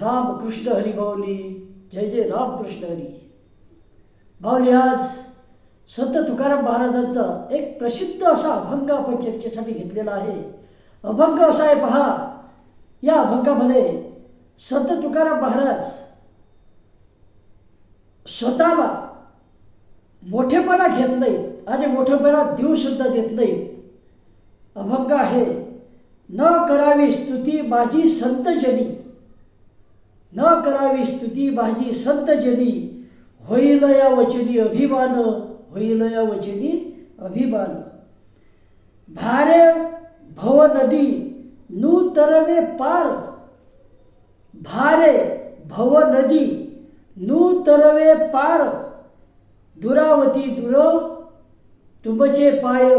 रामकृष्ण हरी माऊली जय जय रामकृष्ण हरी. माऊली आज संत तुकाराम महाराजांचा एक प्रसिद्ध असा अभंग आपण चर्चेसाठी घेतलेला आहे. अभंग असा आहे पहा. या अभंगामध्ये संत तुकाराम महाराज स्वतःला मोठेपणा घेत नाहीत आणि मोठेपणा देऊ सुद्धा देत नाहीत. अभंग आहे न करावी स्तुती माझी संतजनी न करावी स्तुती भाजी संतजनी. होईल या वचनी अभिमान होईल या वचनी अभिमान. भारे भव नदी नू तरवे पार. भारे भव नदी नू तरवे पार. दुरावती दुर तुमचे पाय.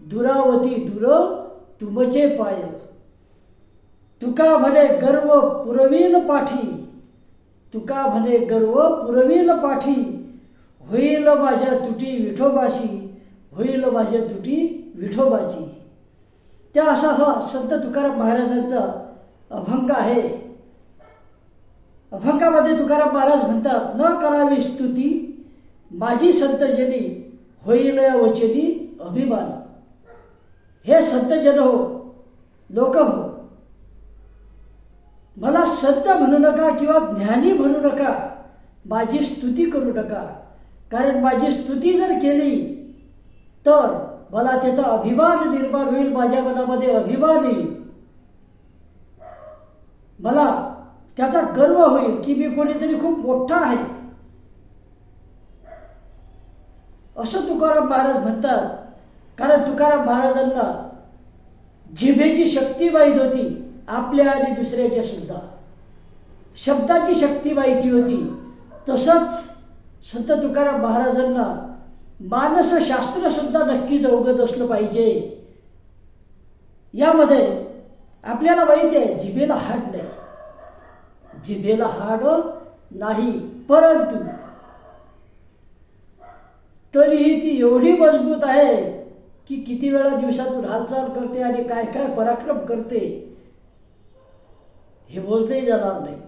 दुरावती दुर तुमचे पाय. तुका म्हणे गर्व पुरवील पाठी. तुका म्हणे गर्व पुरवील पाठी. होईल माझ्या तुटी विठोबाशी होईल माझ्या तुटी विठोबाची. त्या असा हा संत तुकाराम महाराजांचा अभंग आहे. अभंगामध्ये तुकाराम महाराज म्हणतात न करावी स्तुती माझी संतजनी होईल या वचनी अभिमान. हे संतजन हो लोक हो मला संत म्हणू नका किंवा ज्ञानी म्हणू नका. माझी स्तुती करू नका. कारण माझी स्तुती जर केली तर मला त्याचा अभिमान निर्माण होईल माझ्या मनामध्ये अभिमान येईल. मला त्याचा गर्व होईल की मी कोणीतरी खूप मोठा आहे. असं तुकाराम महाराज म्हणतात. कारण तुकाराम महाराजांना जिभेची शक्ती माहीत होती. आपल्या आणि दुसऱ्याच्या सुद्धा. शब्दाची शक्ती माहिती होती. तसंच संत तुकाराम महाराजांना मानसशास्त्र सुद्धा नक्कीच अवगत असलं पाहिजे. यामध्ये आपल्याला माहिती आहे जिभेला हाड नाही. जिभेला हाड नाही परंतु तरीही ती एवढी मजबूत आहे की किती वेळा दिवसातून हालचाल करते आणि काय काय पराक्रम करते. हे बोलताही जाणार नाहीत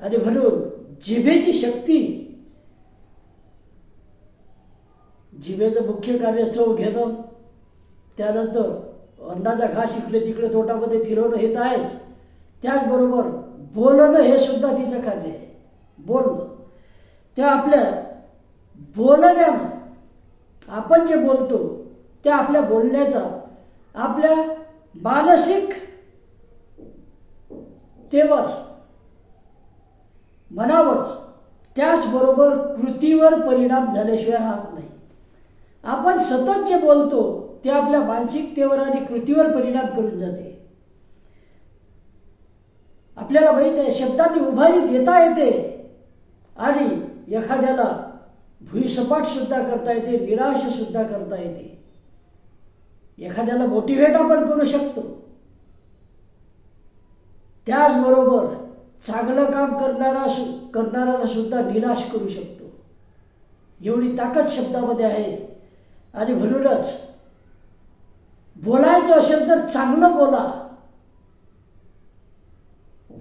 आणि म्हणून जिभेची शक्ती जिभेचं मुख्य कार्य चव घेणं त्यानंतर अन्नाचा घास इकडे तिकडे तोटामध्ये फिरवणं हे तर आहेच. त्याचबरोबर बोलणं हे सुद्धा तिचं कार्य आहे. बोलणं. त्या आपल्या बोलण्यानं आपण जे बोलतो त्या आपल्या बोलण्याचा आपल्या मानसिक तेवर मनावर त्याचबरोबर कृतीवर परिणाम झाल्याशिवाय राहत नाही. आपण सतत जे बोलतो ते आपल्या मानसिकतेवर आणि कृतीवर परिणाम करून जाते. आपल्याला माहीत आहे शब्दांनी उभारी देता येते आणि एखाद्याला भुईसपाट सुद्धा करता येते निराश सुद्धा करता येते. एखाद्याला मोटिवेट आपण करू शकतो. त्याचबरोबर चांगलं काम करणारा सु करणाऱ्याला सुद्धा निराश करू शकतो. एवढी ताकद शब्दामध्ये आहे. आणि म्हणूनच बोलायचं असेल तर चांगलं बोला.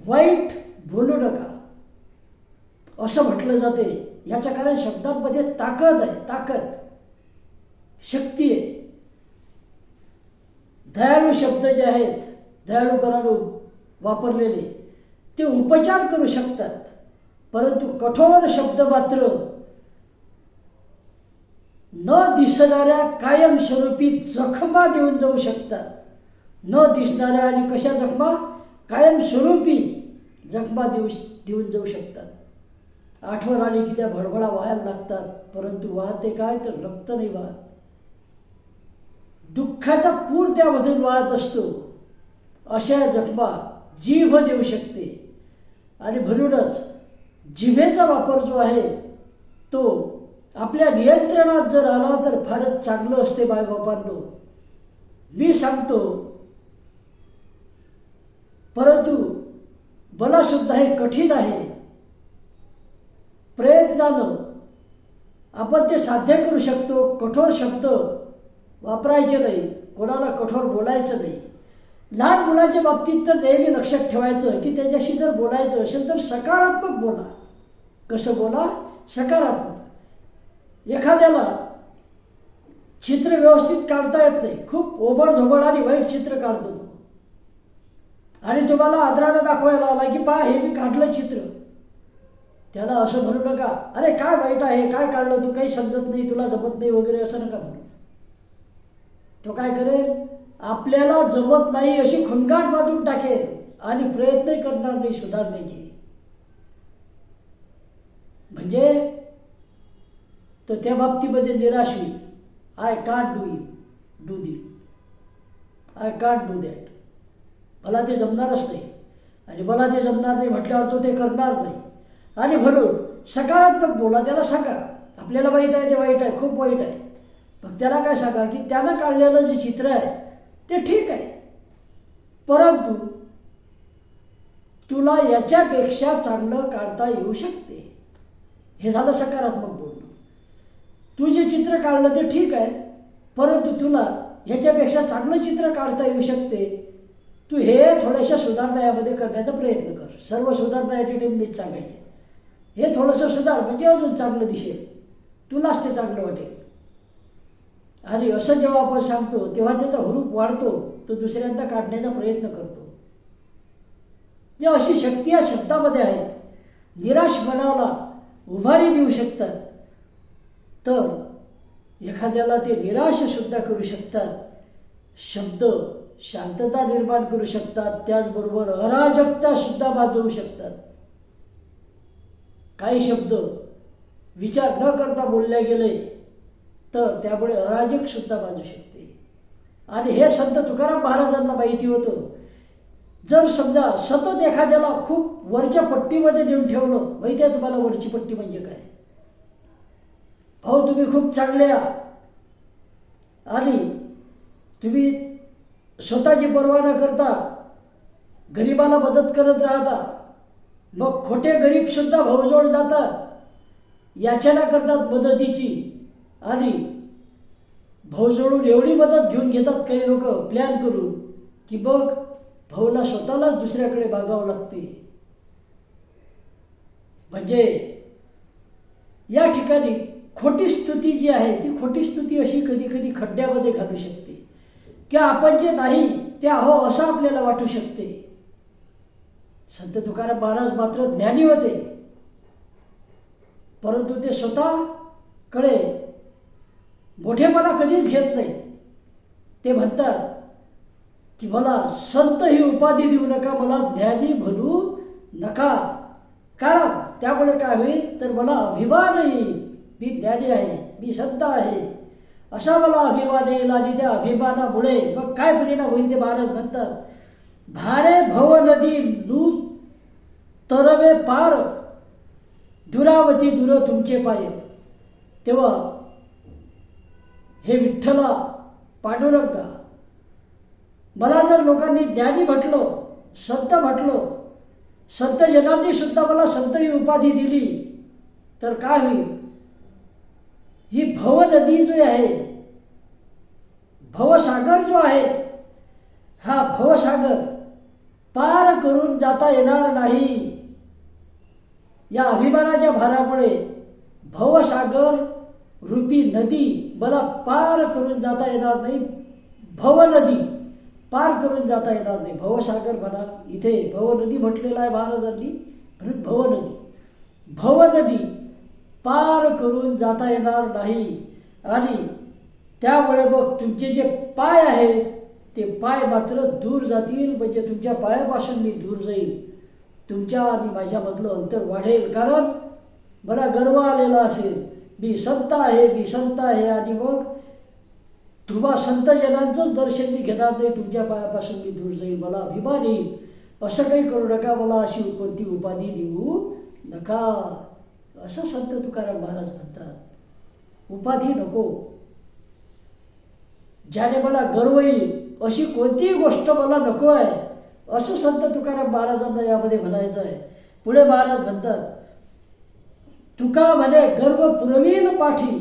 वाईट बोलू नका. असं म्हटलं जाते. याच्या कारण शब्दांमध्ये ताकद आहे. ताकद. शक्ती आहे. दयाळू शब्द जे आहेत दयाळूपणानं वापरलेले. ते उपचार करू शकतात. परंतु कठोर शब्द मात्र न दिसणाऱ्या कायमस्वरूपी जखमा देऊन जाऊ शकतात. न दिसणाऱ्या आणि कशा जखमा? कायमस्वरूपी जखमा देऊ देऊन जाऊ शकतात. आठवण आली की त्या भडभडा व्हायला लागतात परंतु वाहते काय तर रक्त नाही वाहत. दुःखाचा पूर त्यामधून वाहत असतो. अशा जखमा जीभ देऊ शकते. आणि म्हणूनच जिभेचा वापर जो आहे तो आपल्या नियंत्रणात जर आला तर फारच चांगलं असते बायबापांनो मी सांगतो परंतु मला सुद्धा हे कठीण आहे. प्रयत्नानं आपण ते साध्य करू शकतो कठोर शब्द वापरायचे नाही कोणाला कठोर बोलायचं नाही. लहान मुलाच्या बाबतीत तर नेहमी लक्षात ठेवायचं की त्याच्याशी जर बोलायचं असेल तर सकारात्मक बोला. कसं बोला? सकारात्मक. एखाद्याला चित्र व्यवस्थित काढता येत नाही. खूप ओबड धोबड आणि वाईट चित्र काढतो आणि तुम्हाला आदरानं दाखवायला आला की पहा हे मी काढलं चित्र. त्याला असं म्हणू नका. अरे काय वाईट आहे? काय काढलं? तू काही समजत नाही. तुला जमत नाही वगैरे असं नका म्हणू. तो काय करेल? आपल्याला जमत नाही अशी खुणगाट बांधून टाकेल आणि प्रयत्नही करणार नाही सुधारण्याची. म्हणजे तो त्या बाबतीमध्ये निराश होईल. I can't do it do the I can't do that मला ते जमणारच नाही. आणि मला ते जमणार नाही म्हटल्यावर तो ते करणार नाही. आणि म्हणून सकारात्मक बोला त्याला सांगा. आपल्याला माहीत आहे ते वाईट आहे खूप वाईट आहे. मग त्याला काय सांगा की त्यानं काढलेलं जे चित्र आहे ते ठीक आहे. परंतु तुला याच्यापेक्षा चांगलं काढता येऊ शकते. हे झालं सकारात्मक बोलणं. तू जे चित्र काढलं ते ठीक आहे परंतु तुला ह्याच्यापेक्षा चांगलं चित्र काढता येऊ शकते. तू हे थोड्याशा सुधारणा यामध्ये करण्याचा प्रयत्न कर. सर्व सुधारणा ॲट नीच सांगायचे. हे थोडंसं सुधार म्हणजे अजून चांगलं दिसेल. तुलाच ते चांगलं वाटेल. आणि असं जेव्हा आपण सांगतो तेव्हा त्याचा हुरूप वाढतो तो दुसऱ्यांदा काढण्याचा प्रयत्न करतो. जे अशी शक्ती या शब्दामध्ये आहे निराश मनाला उभारी देऊ शकतात तर एखाद्याला ते निराश सुद्धा करू शकतात शब्द शांतता निर्माण करू शकतात त्याचबरोबर अराजकता सुद्धा वाजवू शकतात. काही शब्द विचार न करता बोलले गेले तर त्यामुळे अराजक सुद्धा बाजू शकते. आणि हे संत तुकाराम महाराजांना माहिती होतं. जर समजा सतत एखाद्याला खूप वरच्या पट्टीमध्ये नेऊन ठेवलं माहिती आहे तुम्हाला वरची पट्टी म्हणजे काय? भाऊ तुम्ही खूप चांगले आहात आणि तुम्ही स्वतःची पर्वा न करता गरिबाला मदत करत राहता मग खोटे गरीब सुद्धा भाऊजवळ जातात याचना करतात मदतीची. आणि भाऊजवळून एवढी मदत घेऊन घेतात काही लोक प्लॅन करून की बघ भाऊला स्वतःलाच दुसऱ्याकडे बागावं लागते. म्हणजे या ठिकाणी खोटी स्तुती जी आहे ती खोटी स्तुती अशी कधी कधी खड्ड्यामध्ये घालू शकते. किंवा आपण जे नाही ते आहो असं आपल्याला वाटू शकते. संत तुकाराम महाराज मात्र ज्ञानी होते. परंतु ते स्वतःकडे मोठेपणा कधीच घेत नाही. ते म्हणतात की मला संत ही उपाधी देऊ नका मला ज्ञानी म्हणू नका. कारण त्यामुळे काय होईल? तर मला अभिमान येईल. मी ज्ञानी आहे मी संत आहे. असा मला अभिमान येईल आणि त्या अभिमानामुळे मग काय परिणाम होईल ते महाराज म्हणतात भारे भव नदी नू तरवे पार दुरावती दुर तुमचे पाय. तेव्हा हे विठ्ठला पांडुरंगा. मला जर लोकांनी ज्ञानी म्हटलं संत म्हटलो संत जनांनी सुद्धा मला संत ही उपाधी दिली तर काय होईल? ही भव नदी जो आहे भवसागर जो आहे हा भवसागर पार करून जाता येणार नाही. या अभिमानाच्या भारामुळे भवसागर रूपी नदी मला पार करून जाता येणार नाही. भव नदी पार करून जाता येणार नाही. भवसागर म्हणा इथे भव नदी आहे महाराजांनी. म्हणून भव नदी. भव नदी पार करून जाता येणार नाही. आणि त्यामुळे मग तुमचे जे पाय आहेत ते पाय मात्र दूर जातील. म्हणजे तुमच्या पायापासून मी दूर जाईल. तुमच्या आणि माझ्यामधलं अंतर वाढेल. कारण मला गर्व आलेला असेल. संत आहे मी संत आहे. आणि मग तुम्हा संतजनांचंच दर्शन मी घेणार नाही. तुमच्या पायापासून मी दूर जाईल मला अभिमान येईल असं काही करू नका. मला अशी कोणती उपाधी देऊ नका. असं संत तुकाराम महाराज म्हणतात. उपाधी नको. ज्याने मला गर्व येईल अशी कोणतीही गोष्ट मला नको आहे. असं संत तुकाराम महाराजांना यामध्ये म्हणायचं आहे. पुढे महाराज म्हणतात तुका म्हणे गर्व पुरवील पाठी.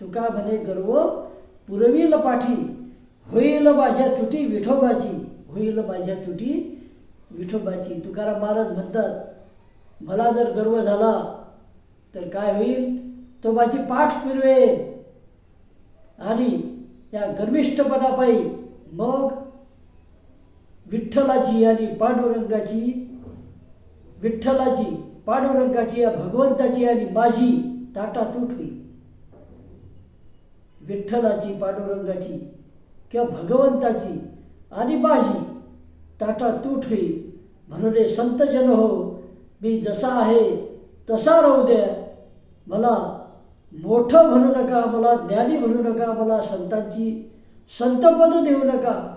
तुका म्हणे गर्व पुरवील पाठी. होईल माझ्या तुटी विठोबाची. होईल माझ्या तुटी विठोबाची. तुकाराम महाराज म्हणतात मला जर गर्व झाला तर काय होईल? तो माझी पाठ फिरवेल. आणि या गर्विष्ठपणापायी मग विठ्ठलाची आणि पांडुरंगाची विठ्ठलाची पांडुरंगाची या भगवंताची आणि माझी ताटा तुटवी विठ्ठलाची पांडुरंगाची किंवा भगवंताची आणि माझी ताटातूट तुटवी म्हणून संतजन संत जन हो मी जसा आहे तसा राहू द्या. मला मोठं म्हणू नका मला ज्ञानी म्हणू नका मला संतांची संतपद देऊ नका.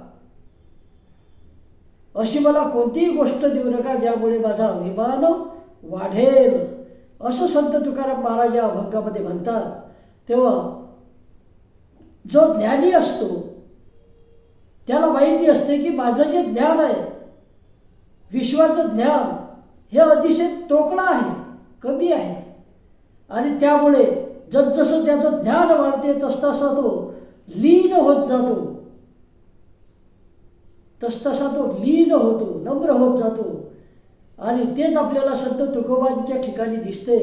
अशी मला कोणतीही गोष्ट देऊ नका ज्यामुळे माझा अभिमान वाढेल. असं संत तुकाराम महाराज या अभंगामध्ये म्हणतात. तेव्हा जो ज्ञानी असतो त्याला माहिती असते की माझं जे ज्ञान आहे विश्वाचं ज्ञान हे अतिशय तोकडं आहे कमी आहे. आणि त्यामुळे जसजसं त्याचं ज्ञान वाढते तसतसा तो लीन होत जातो. तसतसा तो लीन होतो नम्र होत जातो. आणि तेच आपल्याला संत तुकोबांच्या ठिकाणी दिसते.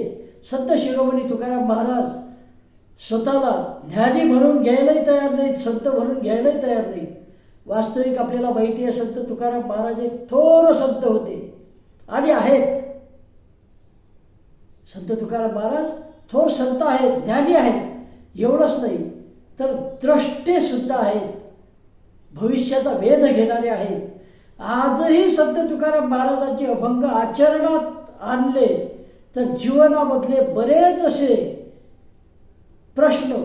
संत शिरोमणी तुकाराम महाराज स्वतःला ज्ञानी म्हणून घ्यायलाही तयार नाहीत संत म्हणून घ्यायलाही तयार नाहीत. वास्तविक आपल्याला माहिती आहे संत तुकाराम महाराज एक थोर संत होते. आणि आहेत. संत तुकाराम महाराज थोर संत आहेत ज्ञानी आहेत. एवढंच नाही तर द्रष्टे सुद्धा आहेत. भविष्याचा वेध घेणारे आहेत. आजही संत तुकाराम महाराजांचे अभंग आचरणात आणले तर जीवनामधले बरेच असे प्रश्न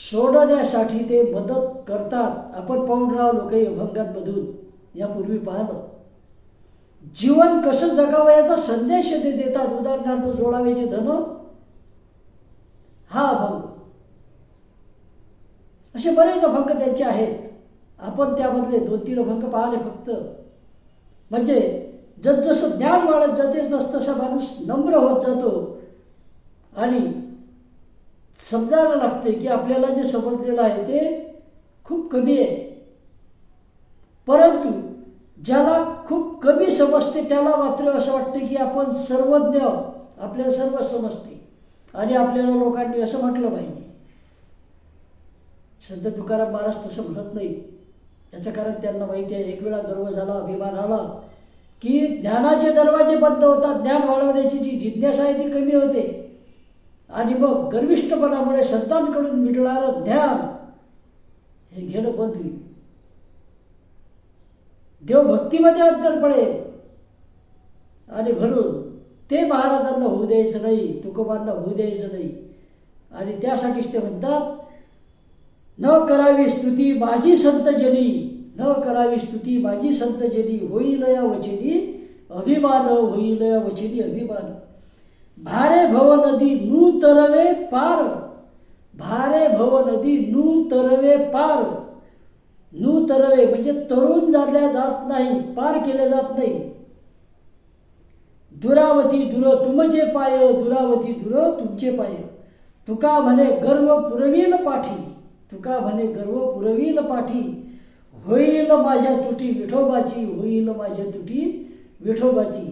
सोडवण्यासाठी ते मदत करतात. आपण पाहून राहिलो काही अभंगांमधून यापूर्वी पाहिलं जीवन कसं जगावं याचा संदेश ते देतात. उदाहरणार्थ जोडावेचे धन हा अभंग. असे बरेच अभंग त्यांचे आहेत. आपण त्यामधले दोन तीन अभंग पाहिले फक्त. म्हणजे जसजसं ज्ञान वाढत जाते तसतसा माणूस नम्र होत जातो. आणि समजायला लागते की आपल्याला जे समजलेलं आहे ते खूप कमी आहे. परंतु ज्याला खूप कमी समजते त्याला मात्र असं वाटते की आपण सर्वज्ञ आपल्याला सर्व समजते. आणि आपल्याला लोकांनी असं म्हटलं पाहिजे. सध्या तुकाराम महाराज तसं म्हणत नाही याचं कारण त्यांना माहिती आहे एक वेळा गर्व झाला अभिमान आला की ज्ञानाचे दरवाजे बंद होतात ज्ञान वाढवण्याची जी जिज्ञासा आहे ती कमी होते. आणि मग गर्विष्ठपणामुळे संतांकडून मिळणारं ज्ञान हे घेणं बंद होईल. देवभक्तीमध्ये अंतर पडेल. आणि म्हणून ते महाराजांना होऊ द्यायचं नाही तुकोबांना होऊ द्यायचं नाही. आणि त्यासाठीच ते म्हणतात न करावी स्तुती बाजी संत जनी न करावी स्तुती बाजी संत जनी होईल या वचनी अभिमान होईल या वचनी अभिमान. भारे भव नदी नू तरवे पार भारे भव नदी नू तरवे पार. नू तरवे म्हणजे तरुण जाल्या जात नाही पार केले जात नाही. दुरावती दुर तुमचे पाय दुरावती दुर तुमचे पाय. तुका म्हणे गर्व पुरवील पाठी. तुका म्हणे गर्व पुरवील पाठी. होईल माझ्या तुटी विठोबाची होईल माझ्या तुटी विठोबाची.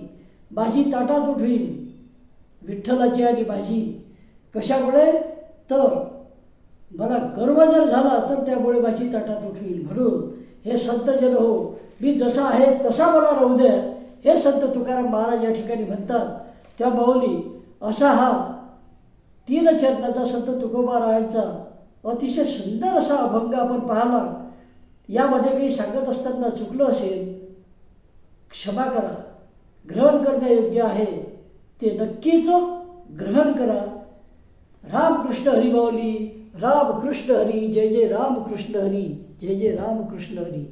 बाजी ताटात उठवीन विठ्ठलाची आणि बाजी कशामुळे? तर मला गर्व जर झाला तर त्यामुळे माझी ताटात उठवील म्हणून. हे संत जन हो मी जसा आहे तसा मला राहू द्या. हे संत तुकाराम महाराज या ठिकाणी म्हणतात त्या माऊली असा हा तीन चरणाचा संत तुकोबा रायांचा अतिशय सुंदर असा अभंग आपण पाहला. यामध्ये काही सांगत असताना चुकलं असेल. क्षमा करा. ग्रहण करण्यायोग्य आहे. ते नक्कीच ग्रहण करा. रामकृष्ण हरी माऊली रामकृष्ण हरी. जय जय रामकृष्ण हरी. जय जय रामकृष्ण हरी.